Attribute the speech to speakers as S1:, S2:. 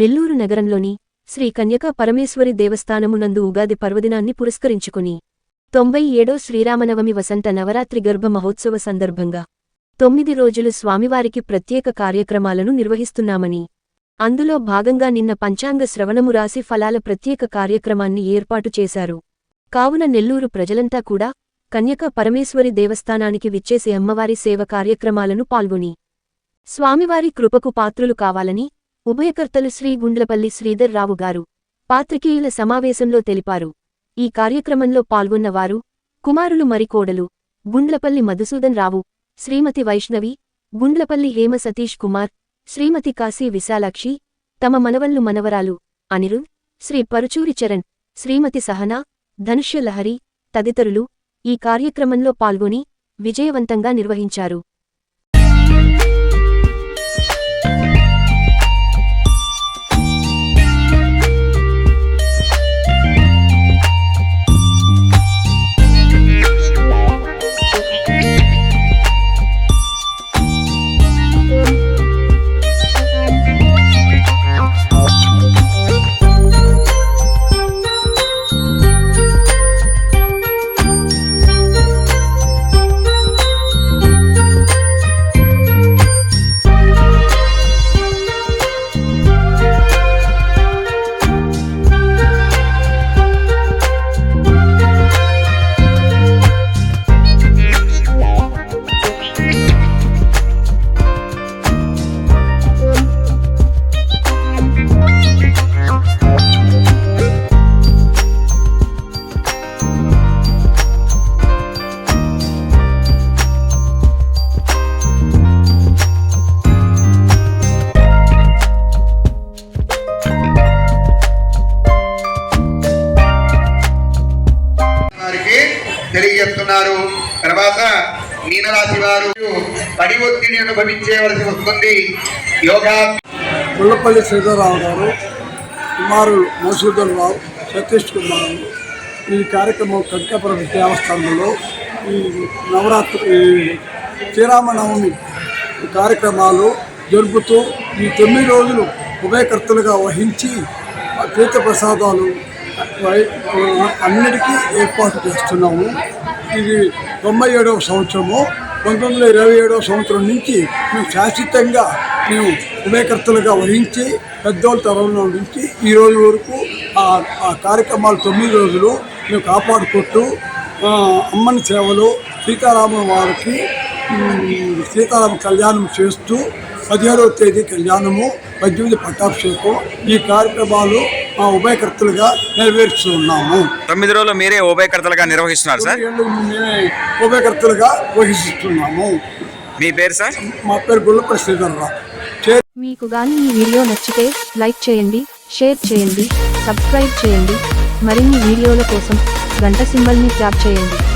S1: నెల్లూరు నగరంలోని శ్రీ కన్యకా పరమేశ్వరి దేవస్థానమునందు ఉగాది పర్వదినాన్ని పురస్కరించుకుని తొంభై ఏడో శ్రీరామనవమి వసంత నవరాత్రి గర్భ మహోత్సవ సందర్భంగా తొమ్మిది రోజులు స్వామివారికి ప్రత్యేక కార్యక్రమాలను నిర్వహిస్తున్నామని అందులో భాగంగా నిన్న పంచాంగ శ్రవణము రాసి ఫలాల ప్రత్యేక కార్యక్రమాన్ని ఏర్పాటు చేశారు కావున నెల్లూరు ప్రజలంతా కూడా కన్యక పరమేశ్వరి దేవస్థానానికి విచ్చేసే అమ్మవారి సేవ కార్యక్రమాలను పాల్గొని స్వామివారి కృపకు పాత్రులు కావాలని ఉభయకర్తలు శ్రీ గుండ్లపల్లి శ్రీధర్ రావు గారు పాత్రికేయుల సమావేశంలో తెలిపారు ఈ కార్యక్రమంలో పాల్గొన్నవారు కుమారులు మరికోడలు గుండ్లపల్లి మధుసూదన్ రావు శ్రీమతి వైష్ణవి గుండ్లపల్లి హేమ సతీష్ కుమార్ శ్రీమతి కాశీ విశాలాక్షి తమ మనవల్లు మనవరాలు అనిరు శ్రీ పరుచూరి చరణ్ శ్రీమతి సహనా ధనుష్యలహరి తదితరులు ఈ కార్యక్రమంలో పాల్గొని విజయవంతంగా నిర్వహించారు
S2: తెలియజేస్తున్నారు తర్వాత మీనరాశి వారు పడి ఒత్తిడి అనుభవించేవలసి వస్తుంది యోగా
S3: పుల్లపల్లి శ్రీధరరావు గారు కుమారులు మోసూదన్ రావు సతీష్ కుమార్ ఈ కార్యక్రమం కనకాపుర దేవస్థానంలో ఈ నవరాత్రి ఈ శ్రీరామనవమి కార్యక్రమాలు జరుపుతూ ఈ తొమ్మిది రోజులు ఉభయకర్తలుగా వహించి తీర్థ ప్రసాదాలు అన్నిటికీ ఏర్పాటు చేస్తున్నాము ఇది తొంభై ఏడవ సంవత్సరము పంతొమ్మిది వందల ఇరవై ఏడవ సంవత్సరం నుంచి మేము శాశ్వతంగా మేము ఉభయకర్తలుగా వహించి పెద్దోళ్ళ తరంలో నుంచి ఈ రోజు వరకు ఆ కార్యక్రమాలు తొమ్మిది రోజులు మేము కాపాడుకుంటూ అమ్మని సేవలు సీతారామ వారికి సీతారామ కళ్యాణం చేస్తూ పదిహేడవ తేదీ కళ్యాణము పద్దెనిమిది పట్టాభిషేకం ఈ కార్యక్రమాలు మా ఉభయకర్తలుగా నెరవేరుస్తూ ఉన్నాము
S4: తొమ్మిది రోజులు మీరే ఉభయకర్తలుగా నిర్వహిస్తున్నారు సార్
S3: మేమే ఉభయకర్తలుగా వహిస్తున్నాము మీ పేరు సార్ మా పేరు గుళ్ళ ప్రశ్న మీకు కానీ ఈ వీడియో నచ్చితే లైక్ చేయండి షేర్ చేయండి సబ్స్క్రైబ్ చేయండి మరిన్ని వీడియోల కోసం గంట సింబల్ని ట్యాప్ చేయండి